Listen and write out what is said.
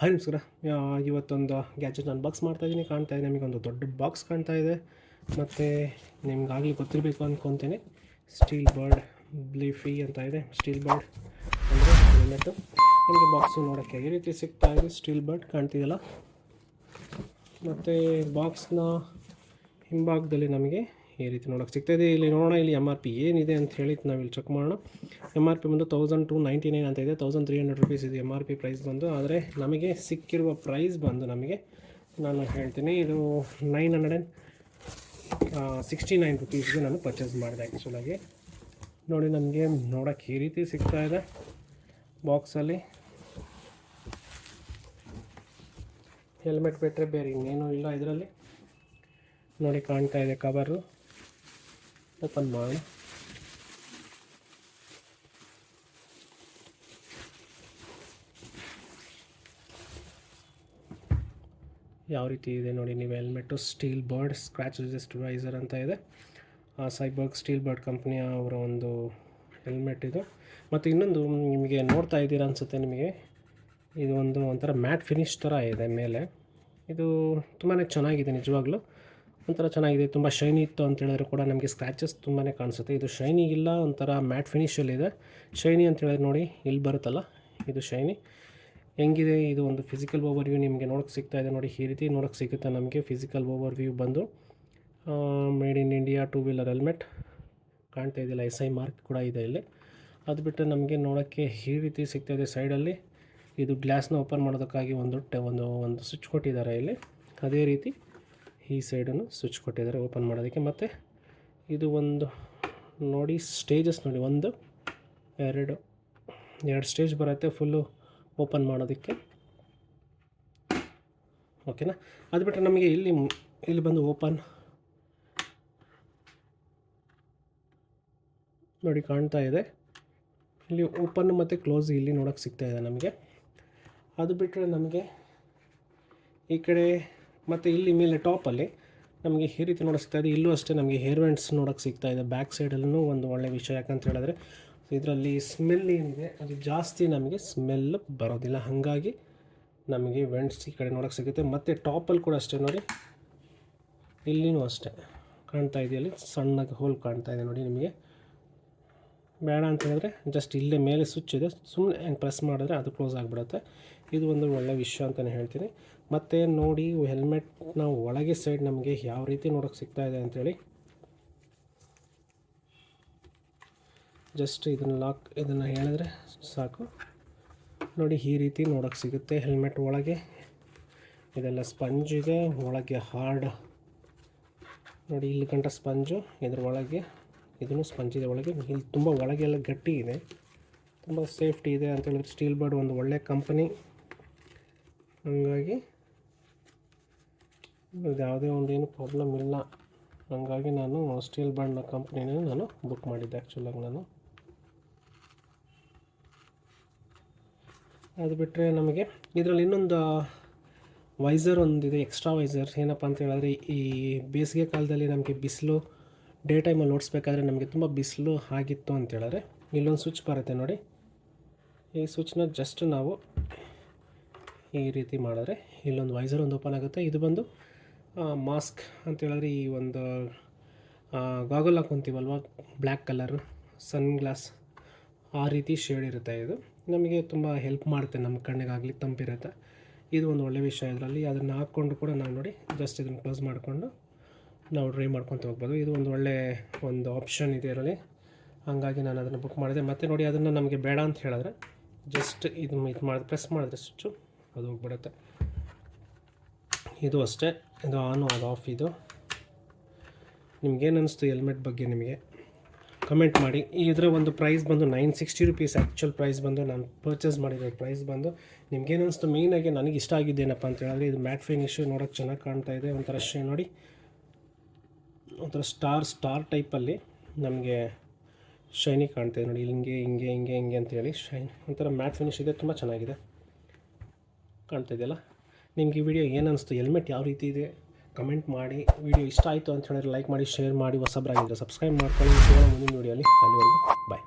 Hi ನಮಸ್ಕಾರ. ಇವತ್ತೊಂದು gadget unbox ಮಾಡ್ತಾಯಿದ್ದೀನಿ ಕಾಣ್ತಾ ಇದೆ ನಿಮಗೊಂದು ದೊಡ್ಡ ಬಾಕ್ಸ್ ಕಾಣ್ತಾ ಇದೆ. ಮತ್ತು ನಿಮ್ಗಾಗಲಿ ಗೊತ್ತಿರಬೇಕು ಅಂದ್ಕೊತೇನೆ ಸ್ಟೀಲ್ ಬರ್ಡ್ ಬ್ಲೀಫಿ ಅಂತ ಇದೆ. ಸ್ಟೀಲ್ ಬರ್ಡ್ ಅಂದರೆ ಹೆಲ್ಮೆಟ್ಟು ನಿಮಗೆ ಬಾಕ್ಸು ನೋಡೋಕ್ಕೆ ಈ ರೀತಿ ಸಿಗ್ತಾ ಇದೆ. ಸ್ಟೀಲ್ ಬರ್ಡ್ ಕಾಣ್ತಿದೆಯಲ್ಲ? ಮತ್ತು ಬಾಕ್ಸ್ನ ಹಿಂಭಾಗದಲ್ಲಿ ನಮಗೆ ಈ ರೀತಿ ನೋಡೋಕ್ಕೆ ಸಿಗ್ತಾಯಿದೆ. ಇಲ್ಲಿ ನೋಡೋಣ, ಇಲ್ಲಿ ಎಂ ಆರ್ ಪಿ ಏನಿದೆ ಅಂತ ಹೇಳಿ ನಾವು ಇಲ್ಲಿ ಚೆಕ್ ಮಾಡೋಣ. ಎಂ ಆರ್ ಪಿ ಬಂದು ತೌಸಂಡ್ ಟು ನೈಂಟಿ ನೈನ್ ಅಂತ ಇದೆ. ತೌಸಂಡ್ ತ್ರೀ ಹಂಡ್ರೆಡ್ ರುಪೀಸ್ ಇದೆ ಎಂ ಆರ್ ಪಿ ಪ್ರೈಸ್ ಬಂದು. ಆದರೆ ನಮಗೆ ಸಿಕ್ಕಿರುವ ಪ್ರೈಸ್ ಬಂದು ನಮಗೆ ನಾನು ಹೇಳ್ತೀನಿ, ಇದು nine hundred and sixty nine ರುಪೀಸ್ಗೆ ನಾನು ಪರ್ಚೇಸ್ ಮಾಡಿದೆ ಆ್ಯಕ್ಚುಲಾಗಿ ನೋಡಿ ನನಗೆ ನೋಡೋಕ್ಕೆ ಈ ರೀತಿ ಸಿಗ್ತಾ ಇದೆ ಬಾಕ್ಸಲ್ಲಿ ಹೆಲ್ಮೆಟ್ ಬಿಟ್ಟರೆ ಬೇರೆ ಇನ್ನೇನು ಇಲ್ಲ ಇದರಲ್ಲಿ. ನೋಡಿ ಕಾಣ್ತಾ ಇದೆ ಕವರು ಓಪನ್ ಮಾಡೋಣ ಯಾವ ರೀತಿ ಇದೆ ನೋಡಿ, ನೀವು helmet Steelbird scratch resist ಅಂತ ಇದೆ. ಸೈಬರ್ಗ್ ಸ್ಟೀಲ್ ಬರ್ಡ್ ಕಂಪ್ನಿಯ ಅವರ ಒಂದು ಹೆಲ್ಮೆಟ್ ಇದು. ಮತ್ತು ಇನ್ನೊಂದು ನಿಮಗೆ ನೋಡ್ತಾ ಇದ್ದೀರಾ ಅನಿಸುತ್ತೆ ನಿಮಗೆ. ಇದು ಒಂದು ಒಂಥರ ಮ್ಯಾಟ್ ಫಿನಿಶ್ ಥರ ಇದೆ ಮೇಲೆ. ಇದು ತುಂಬಾ ಚೆನ್ನಾಗಿದೆ ನಿಜವಾಗ್ಲೂ. ಒಂಥರ ಚೆನ್ನಾಗಿದೆ, ತುಂಬ ಶೈನಿ ಇತ್ತು ಅಂತ ಹೇಳಿದ್ರೆ ಕೂಡ ನಮಗೆ ಸ್ಕ್ರ್ಯಾಚಸ್ ತುಂಬಾ ಕಾಣಿಸುತ್ತೆ. ಇದು ಶೈನಿ ಇಲ್ಲ ಒಂಥರ ಮ್ಯಾಟ್ ಫಿನಿಶಲ್ಲಿದೆ ಶೈನಿ ಅಂತ ಹೇಳಿದ್ರೆ ನೋಡಿ, ಇಲ್ಲಿ ಬರುತ್ತಲ್ಲ, ಇದು ಶೈನಿ ಹೆಂಗಿದೆ ಇದು ಒಂದು ಫಿಸಿಕಲ್ ಓವರ್ ವ್ಯೂ ನಿಮಗೆ ನೋಡೋಕ್ಕೆ ಸಿಗ್ತಾ ಇದೆ ನೋಡಿ, ಈ ರೀತಿ ನೋಡೋಕ್ಕೆ ಸಿಗುತ್ತೆ ನಮಗೆ ಫಿಸಿಕಲ್ ಓವರ್ ವ್ಯೂ ಬಂದು made in India two wheeler helmet ಕಾಣ್ತಾ ಇದೆಯಲ್ಲ ಎಸ್ ಐ ಮಾರ್ಕ್ ಕೂಡ ಇದೆ ಇಲ್ಲಿ. ಅದು ಬಿಟ್ಟರೆ ನಮಗೆ ನೋಡೋಕ್ಕೆ ಈ ರೀತಿ ಸಿಗ್ತಾ ಇದೆ ಸೈಡಲ್ಲಿ ಇದು ಗ್ಲಾಸ್ನ ಓಪನ್ ಮಾಡೋದಕ್ಕಾಗಿ ಒಂದು ಒಂದು ಒಂದು ಸ್ವಿಚ್ ಕೊಟ್ಟಿದ್ದಾರೆ ಇಲ್ಲಿ. ಅದೇ ರೀತಿ ಈ ಸೈಡನ್ನು ಸ್ವಿಚ್ ಕೊಟ್ಟಿದ್ದಾರೆ, ಓಪನ್ ಮಾಡೋದಕ್ಕೆ. ಮತ್ತು ಇದು ಒಂದು ನೋಡಿ, ಸ್ಟೇಜಸ್ ನೋಡಿ, ಒಂದು, ಎರಡು ಎರಡು ಸ್ಟೇಜ್ ಬರುತ್ತೆ ಫುಲ್ಲು ಓಪನ್ ಮಾಡೋದಕ್ಕೆ. ಓಕೆನಾ? ಅದು ಬಿಟ್ಟರೆ ನಮಗೆ ಇಲ್ಲಿ ಇಲ್ಲಿ ಬಂದು ಓಪನ್ ನೋಡಿ ಕಾಣ್ತಾ ಇದೆ. ಇಲ್ಲಿ ಓಪನ್ ಮತ್ತು ಕ್ಲೋಸ್ ಇಲ್ಲಿ ನೋಡೋಕ್ಕೆ ಸಿಗ್ತಾಯಿದೆ ನಮಗೆ. ಅದು ಬಿಟ್ಟರೆ ನಮಗೆ ಈ ಕಡೆ ಮತ್ತು ಇಲ್ಲಿ ಮೇಲೆ ಟಾಪಲ್ಲಿ ನಮಗೆ ಈ ರೀತಿ ನೋಡೋಕೆ ಸಿಗ್ತಾ ಇದೆ. ಇಲ್ಲೂ ಅಷ್ಟೇ ನಮಗೆ ಹೇರ್ ವೆಂಟ್ಸ್ ನೋಡೋಕೆ ಸಿಗ್ತಾ ಇದೆ. ಬ್ಯಾಕ್ ಸೈಡಲ್ಲೂ ಒಂದು ಒಳ್ಳೆಯ ವಿಷಯ ಯಾಕಂತ ಹೇಳಿದ್ರೆ, ಇದರಲ್ಲಿ ಸ್ಮೆಲ್ ಏನಿದೆ, ಅದು ಜಾಸ್ತಿ ನಮಗೆ ಸ್ಮೆಲ್ ಬರೋದಿಲ್ಲ. ಹಾಗಾಗಿ ನಮಗೆ ವೆಂಟ್ಸ್ ಈ ಕಡೆ ನೋಡೋಕೆ ಸಿಗುತ್ತೆ. ಮತ್ತು ಟಾಪಲ್ಲಿ ಕೂಡ ಅಷ್ಟೇ ನೋಡಿ. ಇಲ್ಲಿನೂ ಅಷ್ಟೇ ಕಾಣ್ತಾ ಇದೆಯಲ್ಲಿ ಸಣ್ಣಗೆ ಹೋಲ್ ಕಾಣ್ತಾ ಇದೆ ನೋಡಿ ನಿಮಗೆ. ಬೇಡ ಅಂತ ಹೇಳಿದ್ರೆ ಜಸ್ಟ್ ಇಲ್ಲೇ ಮೇಲೆ ಸ್ವಿಚ್ ಇದೆ. ಸುಮ್ಮನೆ ಹೆಂಗೆ ಪ್ರೆಸ್ ಮಾಡಿದ್ರೆ ಅದು ಕ್ಲೋಸ್ ಆಗಿಬಿಡುತ್ತೆ. ಇದು ಒಂದು ಒಳ್ಳೆಯ ವಿಷಯ ಅಂತಲೇ ಹೇಳ್ತೀನಿ. ಮತ್ತು ನೋಡಿ ಹೆಲ್ಮೆಟ್ನ ಒಳಗೆ ಸೈಡ್ ನಮಗೆ ಯಾವ ರೀತಿ ನೋಡೋಕ್ಕೆ ಸಿಗ್ತಾ ಇದೆ ಅಂಥೇಳಿ ಜಸ್ಟ್ ಇದನ್ನು ಲಾಕ್ ಇದನ್ನು ಹೇಳಿದ್ರೆ ಸಾಕು. ನೋಡಿ, ಈ ರೀತಿ ನೋಡೋಕ್ಕೆ ಸಿಗುತ್ತೆ ಹೆಲ್ಮೆಟ್ ಒಳಗೆ. ಇದೆಲ್ಲ ಸ್ಪಂಜ್ ಒಳಗೆ ಹಾರ್ಡ್ ನೋಡಿ, ಇಲ್ಲಿ ಗಂಟ ಸ್ಪಂಜು ಇದ್ರ ಒಳಗೆ, ಇದನ್ನು ಸ್ಪಂಜ್ ಇದೆ ಒಳಗೆ. ಇಲ್ಲಿ ತುಂಬ ಒಳಗೆಲ್ಲ ಗಟ್ಟಿ ಇದೆ. ತುಂಬ ಸೇಫ್ಟಿ ಇದೆ ಅಂತ ಹೇಳಿದ್ರೆ ಸ್ಟೀಲ್ ಬರ್ಡ್ ಒಂದು ಒಳ್ಳೆ ಕಂಪನಿ ಹಾಗಾಗಿ ಇದು ಯಾವುದೇ ಒಂದು ಏನು ಪ್ರಾಬ್ಲಮ್ ಇಲ್ಲ. ಹಾಗಾಗಿ ನಾನು ಸ್ಟೀಲ್ ಬ್ರ್ಯಾಂಡ್ನ ಕಂಪ್ನಿನೇ ನಾನು ಬುಕ್ ಮಾಡಿದ್ದೆ ಆ್ಯಕ್ಚುಲಾಗಿ ನಾನು. ಅದು ಬಿಟ್ಟರೆ ನಮಗೆ ಇದರಲ್ಲಿ ಇನ್ನೊಂದು ವೈಸರ್ ಒಂದಿದೆ ಎಕ್ಸ್ಟ್ರಾ ವೈಸರ್ ಏನಪ್ಪ ಅಂತ ಹೇಳಿದ್ರೆ ಈ ಬೇಸಿಗೆ ಕಾಲದಲ್ಲಿ ನಮಗೆ ಬಿಸಿಲು ಡೇ ಟೈಮಲ್ಲಿ ಓಡಿಸ್ಬೇಕಾದ್ರೆ ನಮಗೆ ತುಂಬ ಬಿಸಿಲು ಆಗಿತ್ತು ಅಂತ ಹೇಳಿದ್ರೆ ಇಲ್ಲೊಂದು ಸ್ವಿಚ್ ಬರುತ್ತೆ ನೋಡಿ. ಈ ಸ್ವಿಚ್ನ ಜಸ್ಟ್ ನಾವು ಈ ರೀತಿ ಮಾಡಿದ್ರೆ ಇಲ್ಲೊಂದು ವೈಸರ್ ಒಂದು ಓಪನ್ ಆಗುತ್ತೆ. ಇದು ಬಂದು ಮಾಸ್ಕ್ ಅಂತ ಹೇಳಿದ್ರೆ ಈ ಒಂದು ಗಾಗಲ್ ಹಾಕೊತೀವಲ್ವ? ಬ್ಲ್ಯಾಕ್ ಕಲರು ಸನ್ ಗ್ಲಾಸ್ ಆ ರೀತಿ ಶೇಡ್ ಇರುತ್ತೆ ಇದು. ನಮಗೆ ತುಂಬ ಹೆಲ್ಪ್ ಮಾಡುತ್ತೆ ನಮ್ಮ ಕಣ್ಣಿಗಾಗಲಿ ತಂಪಿರುತ್ತೆ. ಇದು ಒಂದು ಒಳ್ಳೆಯ ವಿಷಯ ಇದರಲ್ಲಿ. ಅದನ್ನು ಹಾಕ್ಕೊಂಡು ಕೂಡ ನಾವು ನೋಡಿ ಜಸ್ಟ್ ಇದನ್ನು ಕ್ಲೋಸ್ ಮಾಡಿಕೊಂಡು ನಾವು ಡ್ರೈ ಮಾಡ್ಕೊತ ಹೋಗ್ಬೋದು. ಇದು ಒಂದು ಒಳ್ಳೆ ಒಂದು ಆಪ್ಷನ್ ಇದೆ ಇದರಲ್ಲಿ. ಹಾಗಾಗಿ ನಾನು ಅದನ್ನು ಬುಕ್ ಮಾಡಿದೆ. ಮತ್ತು ನೋಡಿ, ಅದನ್ನು ನಮಗೆ ಬೇಡ ಅಂತ ಹೇಳಿದ್ರೆ ಜಸ್ಟ್ ಇದು ಇದು ಮಾಡಿ ಪ್ರೆಸ್ ಮಾಡಿದ್ರೆ ಸ್ವಿಚ್ಚು ಅದು ಹೋಗ್ಬಿಡುತ್ತೆ ಇದು ಅಷ್ಟೇ. ಇದು ಆನು, ಅದು ಆಫ್, ಇದು. ನಿಮ್ಗೇನು ಅನಿಸ್ತು ಹೆಲ್ಮೆಟ್ ಬಗ್ಗೆ ನಿಮಗೆ? ಕಮೆಂಟ್ ಮಾಡಿ. ಇದರ ಒಂದು ಪ್ರೈಸ್ ಬಂದು nine sixty rupees actual price ಬಂದು ನಾನು ಪರ್ಚೇಸ್ ಮಾಡಿರೋ ಪ್ರೈಸ್ ಬಂದು ನಿಮ್ಗೇನು ಅನಿಸ್ತು? ಮೇಯ್ನಾಗಿ ನನಗೆ ಇಷ್ಟ ಆಗಿದ್ದೇನಪ್ಪ ಅಂತ ಹೇಳಿದ್ರೆ ಇದು ಮ್ಯಾಟ್ ಫಿನಿಶು ನೋಡೋಕ್ಕೆ ಚೆನ್ನಾಗಿ ಕಾಣ್ತಾ ಇದೆ. ಒಂಥರ ಶೇ ನೋಡಿ. ಒಂಥರ ಸ್ಟಾರ್ ಸ್ಟಾರ್ ಟೈಪಲ್ಲಿ ನಮಗೆ ಶೈನಿ ಕಾಣ್ತಾ ಇದೆ ನೋಡಿ. ಹಿಂಗೆ ಹಿಂಗೆ ಹಿಂಗೆ ಹಿಂಗೆ ಅಂತೇಳಿ ಶೈನ್ ಒಂಥರ ಮ್ಯಾಟ್ ಫಿನಿಶ್ ಇದೆ. ತುಂಬ ಚೆನ್ನಾಗಿದೆ. ಕಾಣ್ತಾ ಇದೆಯಲ್ಲ? ನಿಮ್ಗೆ ಈ ವಿಡಿಯೋ ಏನು ಅನಿಸ್ತು? ಹೆಲ್ಮೆಟ್ ಯಾವ ರೀತಿ ಇದೆ? ಕಮೆಂಟ್ ಮಾಡಿ. ವಿಡಿಯೋ ಇಷ್ಟ ಆಯಿತು ಅಂತ ಹೇಳಿದ್ರೆ ಲೈಕ್ ಮಾಡಿ ಶೇರ್ ಮಾಡಿ. ಹೊಸಬ್ರಾಗಿದ್ದರೆ ಸಬ್ಸ್ಕ್ರೈಬ್ ಮಾಡ್ಕೊಳ್ಳಿ. ಮುಂದಿನ ವಿಡಿಯೋಲಿ ಅಲ್ಲಿವರೆಗೂ ಬಾಯ್